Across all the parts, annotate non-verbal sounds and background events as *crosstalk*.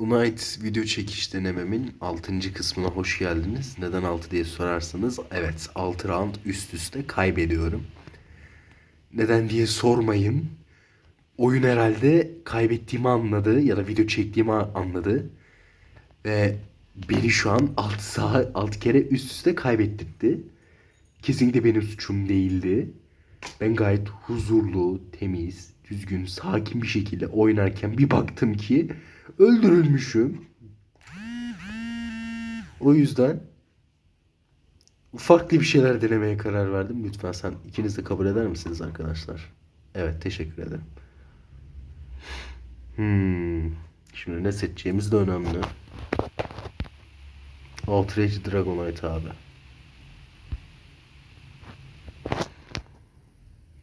Unite video çekiş denememin 6. kısmına hoş geldiniz. Neden 6 diye sorarsanız evet 6 round üst üste kaybediyorum. Neden diye sormayın. Oyun herhalde kaybettiğimi anladı ya da video çektiğimi anladı. Ve beni şu an 6 saat 6 kere üst üste kaybettirdi. Kesinlikle benim suçum değildi. Ben gayet huzurlu, temiz, düzgün, sakin bir şekilde oynarken bir baktım ki öldürülmüşüm. O yüzden farklı bir şeyler denemeye karar verdim. Lütfen sen ikiniz de kabul eder misiniz arkadaşlar? Evet, teşekkür ederim. Hmm. Şimdi ne seçeceğimiz de önemli. Outrage Dragonite abi.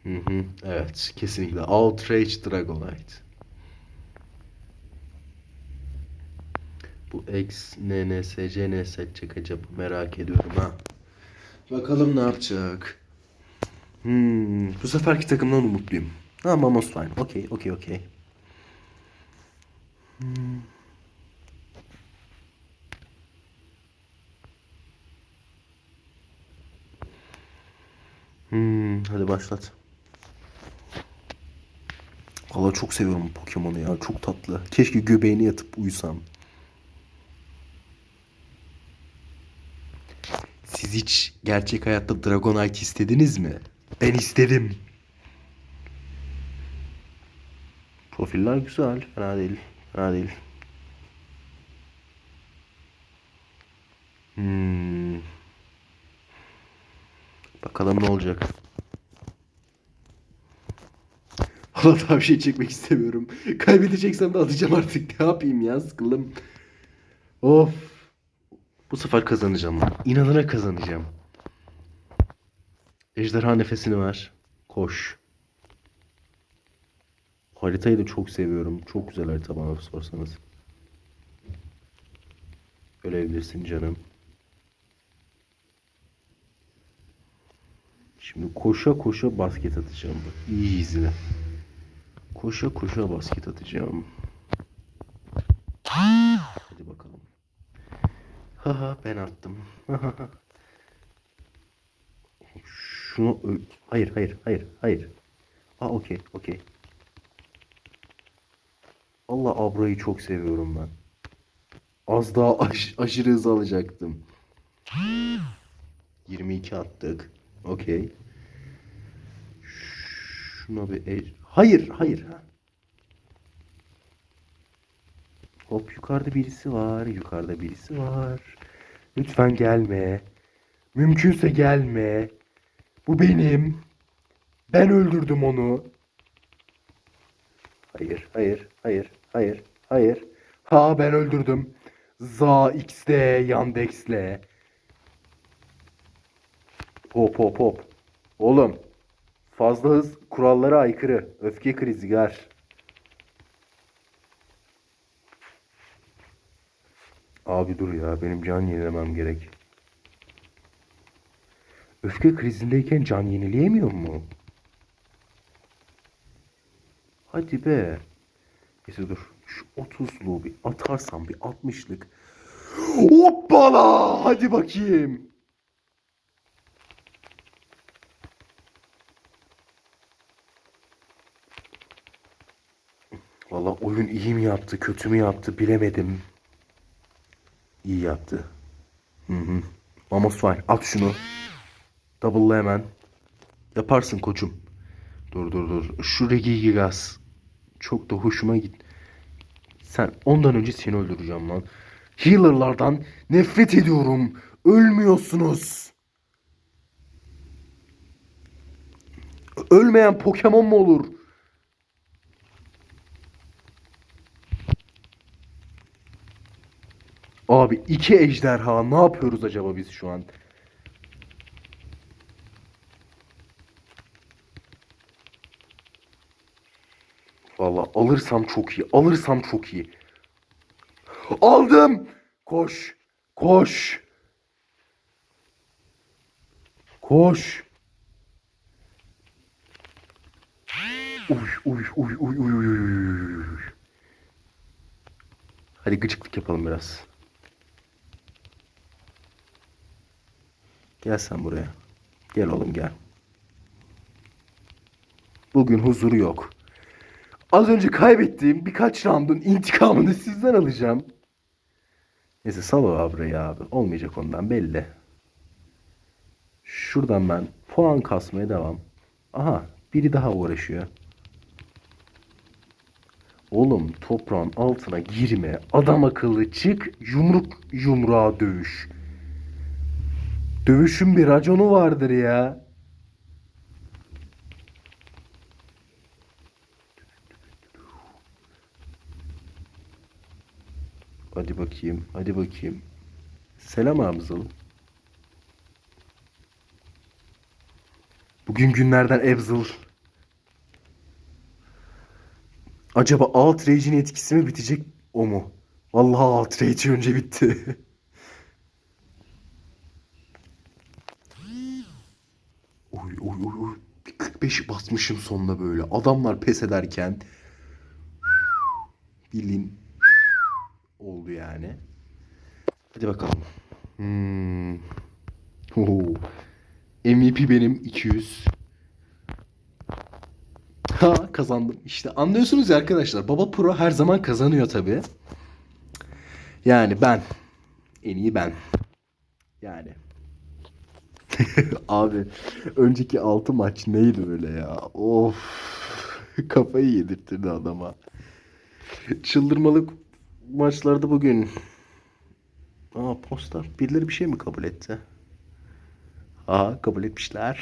Hı hı, evet, kesinlikle. Outrage Dragonite. Bu X, NNSC ne seçecek acaba merak ediyorum ha. Bakalım ne yapacak. Hmm, bu seferki takımdan umutluyum. Ama almost fine. Okey, okey, okey. Hmm. Hmm, hadi başlat. Valla çok seviyorum Pokemon'u ya. Çok tatlı. Keşke göbeğine yatıp uyusam. Siz hiç gerçek hayatta Dragonite istediniz mi? Ben istedim. Profiller güzel. Fena değil. Fena değil. Hmm. Bakalım ne olacak. *laughs* Valla daha bir şey çekmek istemiyorum. Kaybedeceksem de atacağım artık. Ne yapayım ya sıkıldım. Of. Bu sefer kazanacağım lan. İnadına kazanacağım. Ejderha nefesini ver. Koş. Haritayı da çok seviyorum. Çok güzel harita bana sorsanız. Görebilirsin canım. Şimdi koşa koşa basket atacağım. Bak, iyi izle. Koşa koşa basket atacağım. Hadi bakalım. Haha ben attım. *laughs* Şunu hayır hayır hayır hayır. Aa okey okey. Allah Abra'yı çok seviyorum ben. Az daha aş- aşırı hız alacaktım. 22 attık. Okey. Şuna bir el... Hayır, hayır. ha. Hop yukarıda birisi var. Yukarıda birisi var. Lütfen gelme. Mümkünse gelme. Bu benim. Ben öldürdüm onu. Hayır, hayır, hayır, hayır, hayır. Ha ben öldürdüm. Za X'de Yandex'le. Hop hop hop. Oğlum. Fazla hız kurallara aykırı. Öfke krizi gar. Abi dur ya benim can yenilemem gerek. Öfke krizindeyken can yenileyemiyor mu? Hadi be. Neyse dur. Şu 30'luğu bir atarsam bir 60'lık. Hoppala! Hadi bakayım. Valla oyun iyi mi yaptı, kötü mü yaptı bilemedim. İyi yaptı. Hı hı. Almost fine. At şunu. Double'la hemen. Yaparsın koçum. Dur dur dur. Şu Regigigas. Çok da hoşuma git. Sen ondan önce seni öldüreceğim lan. Healer'lardan nefret ediyorum. Ölmüyorsunuz. Ölmeyen Pokemon mu olur? Abi iki ejderha ne yapıyoruz acaba biz şu an? Valla alırsam çok iyi. Alırsam çok iyi. Aldım. Koş. Koş. Koş. Uy uy uy uy uy uy uy. Hadi gıcıklık yapalım biraz. Gel sen buraya. Gel oğlum gel. Bugün huzuru yok. Az önce kaybettiğim birkaç roundun intikamını sizden alacağım. Neyse sal o abrayı abi. Olmayacak ondan belli. Şuradan ben puan kasmaya devam. Aha biri daha uğraşıyor. Oğlum toprağın altına girme. Adam akıllı çık. Yumruk yumruğa dövüş. Dövüşün bir raconu vardır ya. Hadi bakayım. Hadi bakayım. Selam Abzal. Bugün günlerden Ebzıl. Acaba Outrage'in etkisi mi bitecek o mu? Vallahi Outrage önce bitti. *laughs* 45'i basmışım sonunda böyle. Adamlar pes ederken bilin oldu yani. Hadi bakalım. Hmm. Oo. MVP benim 200. Ha kazandım. İşte anlıyorsunuz ya arkadaşlar. Baba Pro her zaman kazanıyor tabii. Yani ben. En iyi ben. Yani. *laughs* Abi önceki 6 maç neydi öyle ya? Of. Kafayı yedirtirdi adama. Çıldırmalık maçlarda bugün. Aa posta. Birileri bir şey mi kabul etti? Aa kabul etmişler.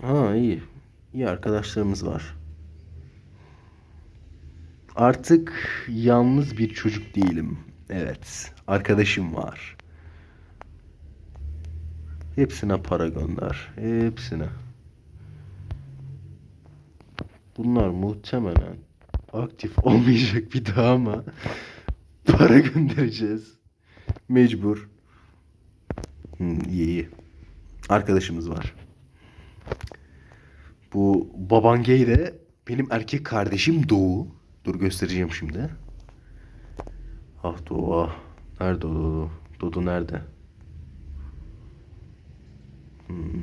Ha iyi. İyi arkadaşlarımız var. Artık yalnız bir çocuk değilim. Evet. Arkadaşım var. Hepsine para gönder. Hepsine. Bunlar muhtemelen aktif olmayacak bir daha ama para göndereceğiz. Mecbur. Hmm, iyi iyi. Arkadaşımız var. Bu Babangey de benim erkek kardeşim Doğu. Dur göstereceğim şimdi. Ah Doğu ah. Nerede o Doğu? Dodo nerede? Hmm.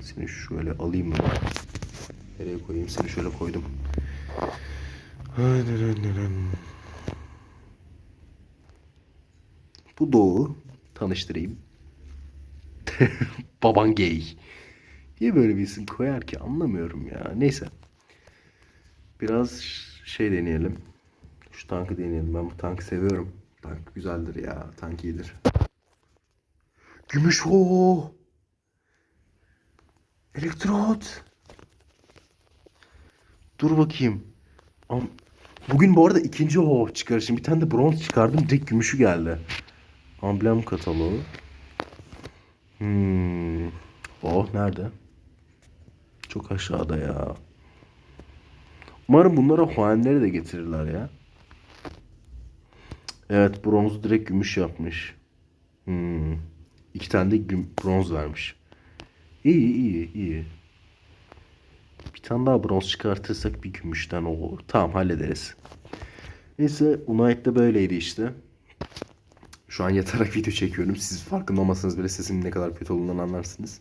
Seni şöyle alayım mı? Nereye koyayım? Seni şöyle koydum. Bu Doğu. Tanıştırayım. *laughs* Baban gay. Niye böyle bir isim koyar ki anlamıyorum ya. Neyse. Biraz şey deneyelim. Şu tankı deneyelim. Ben bu tankı seviyorum. Tank güzeldir ya. Tank iyidir. Gümüş o. Elektrot. Dur bakayım. Am- Bugün bu arada ikinci ho çıkarışım. Bir tane de bronz çıkardım. Direkt gümüşü geldi. Amblem kataloğu. Hmm. Oh nerede? Çok aşağıda ya. Umarım bunlara Huan'leri de getirirler ya. Evet bronzu direkt gümüş yapmış. Hmm. İki tane de güm- bronz vermiş. İyi iyi iyi. Bir tane daha bronz çıkartırsak bir gümüşten olur. Tamam hallederiz. Neyse Unite de böyleydi işte. Şu an yatarak *laughs* video çekiyorum. Siz farkında olmasanız bile sesimin ne kadar kötü olduğundan anlarsınız.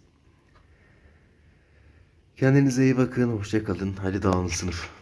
Kendinize iyi bakın. Hoşça kalın. Hadi dağılın sınıf.